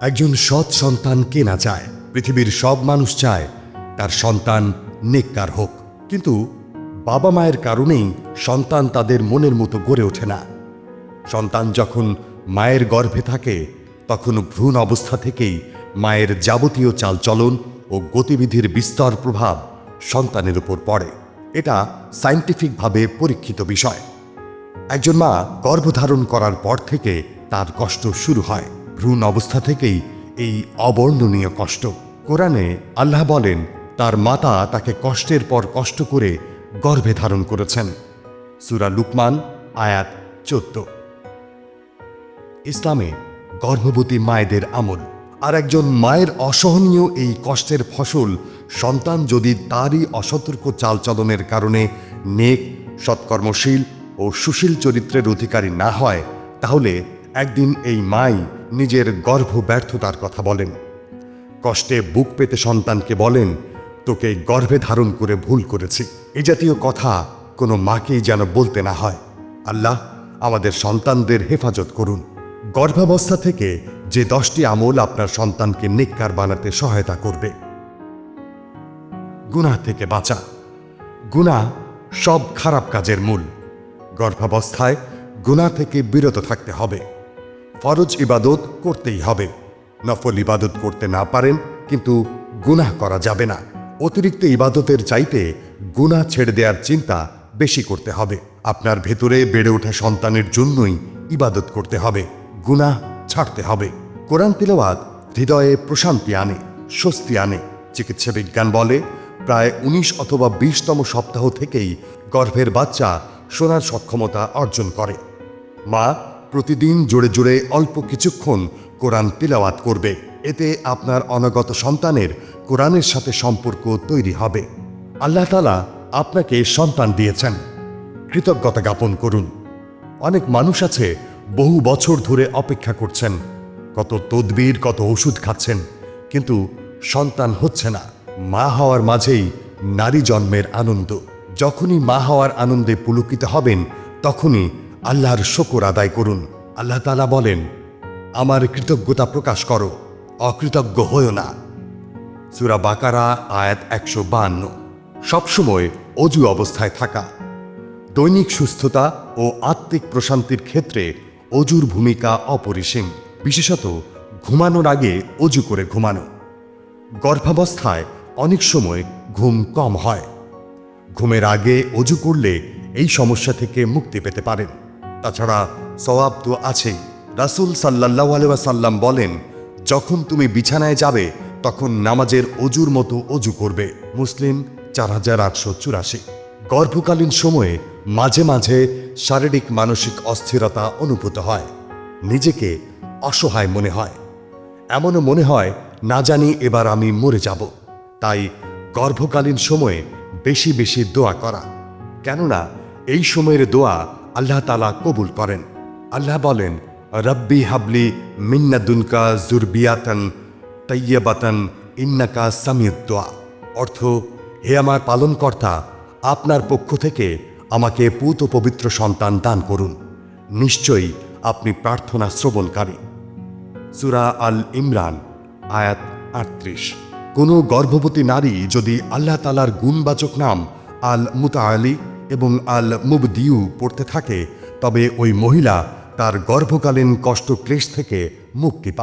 একজন সৎ সন্তান কে না চায়? পৃথিবীর সব মানুষ চায় তার সন্তান নেককার হোক। কিন্তু বাবা মায়ের কারণেই সন্তান তাদের মনের মতো গড়ে ওঠে না। সন্তান যখন মায়ের গর্ভে থাকে, তখন ভ্রূণ অবস্থা থেকেই মায়ের যাবতীয় চালচলন ও গতিবিধির বিস্তর প্রভাব সন্তানের উপর পড়ে। এটা সাইন্টিফিকভাবে পরীক্ষিত বিষয়। একজন মা গর্ভধারণ করার পর থেকে তার কষ্ট শুরু হয়। ভ্রূণ অবস্থা থেকেই এই অবর্ণনীয় কষ্ট। কোরআনে আল্লাহ বলেন, তার মাতা তাকে কষ্টের পর কষ্ট করে গর্ভে ধারণ করেছেন। সুরা লুকমান, আয়াত চোদ্দ। ইসলামে গর্ভবতী মায়েদের আমল। আর একজন মায়ের অসহনীয় এই কষ্টের ফসল সন্তান যদি তারই অসতর্ক চালচলনের কারণে নেক, সৎকর্মশীল ও সুশীল চরিত্রের অধিকারী না হয়, তাহলে একদিন এই মাই নিজের গর্ভ ব্যর্থতার কথা বলেন। কষ্টে বুক পেতে সন্তানকে বলেন, তোকে গর্ভে ধারণ করে ভুল করেছি। এ জাতীয় কথা কোনো মাকেই যেন বলতে না হয়। আল্লাহ আমাদের সন্তানদের হেফাজত করুন। গর্ভাবস্থা থেকে যে দশটি আমল আপনার সন্তানকে নেককার বানাতে সহায়তা করবে। গুনাহ থেকে বাঁচা। গুনাহ সব খারাপ কাজের মূল। গর্ভাবস্থায় গুনাহ থেকে বিরত থাকতে হবে। ফরজ ইবাদত করতেই হবে। নফল ইবাদত করতে না পারেন কিন্তু গুনাহ করা যাবে না। অতিরিক্ত ইবাদতের চাইতে গুনাহ ছেড়ে দেওয়ার চিন্তা বেশি করতে হবে। আপনার ভেতরে বেড়ে ওঠা সন্তানের জন্যই ইবাদত করতে হবে, গুনাহ ছাড়তে হবে। কোরআন তিলওয়াত হৃদয়ে প্রশান্তি আনে, স্বস্তি আনে। চিকিৎসা বিজ্ঞান বলে, প্রায় উনিশ অথবা বিশতম সপ্তাহ থেকেই গর্ভের বাচ্চা শোনার সক্ষমতা অর্জন করে। মা প্রতিদিন জোরে জোরে অল্প কিছুক্ষণ কোরআন তিলাওয়াত করবে। এতে আপনার অনাগত সন্তানের কোরআনের সাথে সম্পর্ক তৈরি হবে। আল্লাহ তালা আপনাকে সন্তান দিয়েছেন। কৃতজ্ঞতা জ্ঞাপন করুন। অনেক মানুষ আছে বহু বছর ধরে অপেক্ষা করছেন। কত তদবির, কত ওষুধ খাচ্ছেন। কিন্তু সন্তান হচ্ছে না। মা হওয়ার মাঝেই নারী জন্মের আনন্দ। যখনই মা হওয়ার আনন্দে পুলকিত হবেন, তখনই আল্লাহর শকর আদায় করুন। আল্লাহ তালা বলেন, আমার কৃতজ্ঞতা প্রকাশ করো, অকৃতজ্ঞ হয়েও না। সুরা বাকারা, আয়াত একশো বান্ন সবসময় অজু অবস্থায় থাকা। দৈনিক সুস্থতা ও আত্মিক প্রশান্তির ক্ষেত্রে অজুর ভূমিকা অপরিসীম। বিশেষত ঘুমানোর আগে অজু করে ঘুমানো। গর্ভাবস্থায় অনেক সময় ঘুম কম হয়। ঘুমের আগে অজু করলে এই সমস্যা থেকে মুক্তি পেতে পারেন। তাছাড়া সওয়াব তো আছেই। রাসুল সাল্লাহ আলহাসাল্লাম বলেন, যখন তুমি বিছানায় যাবে, তখন নামাজের অজুর মতো অজু করবে। মুসলিম চার হাজার আটশো চুরাশি। গর্ভকালীন সময়ে মাঝে মাঝে শারীরিক মানসিক অস্থিরতা অনুভূত হয়, নিজেকে অসহায় মনে হয়। এমনও মনে হয়, না জানি এবার আমি মরে যাব। তাই গর্ভকালীন সময়ে বেশি বেশি দোয়া করা। কেননা, এই সময়ের দোয়া আল্লাহ তালা কবুল করেন। আল্লাহ বলেন, রব্বি হাবলি মিন্নাদুনকা জুরবিয়াতন তৈয়বাতন ইন্নাকা সামিউদ্দোয়া অর্থ, হে আমার পালনকর্তা, আপনার পক্ষ থেকে আমাকে পুত পবিত্র সন্তান দান করুন। নিশ্চয়ই আপনি প্রার্থনা শ্রবণকারী। সুরা আল ইমরান, আয়াত আটত্রিশ। কোনো গর্ভবতী নারী যদি আল্লাহ তালার গুণবাচক নাম আল মুতাআলি এবং আল মুবদিউ পড়তে থাকে, তবে ওই মহিলা তার গর্ভকালীন কষ্ট ক্লেশ থেকে মুক্তি পায়।